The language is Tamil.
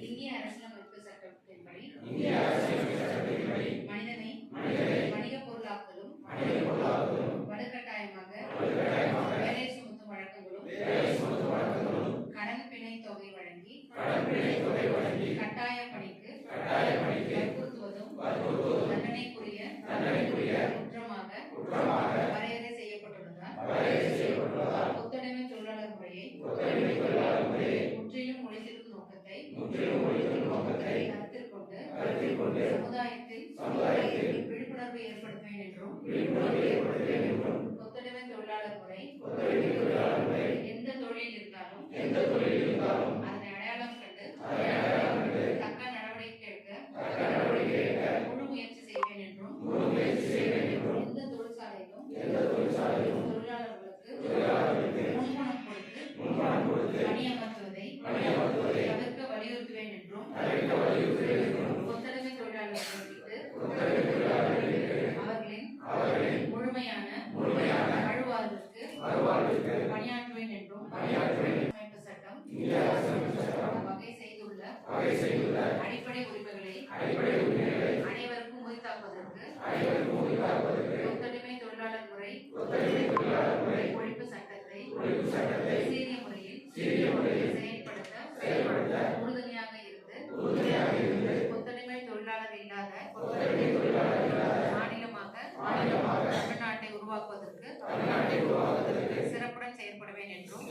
இந்திய அரசியலமைப்பு சட்டத்தின்படி மனிதனை வணிக பொருளாக்கலும் வலுக்கட்டாயமாக வேலை சுமத்தும் வழக்கங்களும் கடன் பிணை தொகை வழங்கி முற்றிலும் ஒழிக்கும் நோக்கத்தை கருத்தில் கொண்டு சமுதாயத்தில் விழிப்புணர்வு ஏற்படுத்துவேன் என்றும் விழிப்புணர்வு அடிப்படை உரிமைகளை அனைவருக்கும் உரித்தாக்குவதற்கு அனைவருக்கும் தொழிலாளர் முறை ஒழிப்பு சட்டத்தை ஒழிப்பு முறையில் செயல்படுத்த செயல்படுத்த இருந்து உறுதுணையாக தொழிலாளர் இல்லாத மாநிலமாக தமிழ்நாட்டை உருவாக்குவதற்கு உருவாக்குவதற்கு சிறப்புடன் செயல்படுவேன் என்றும்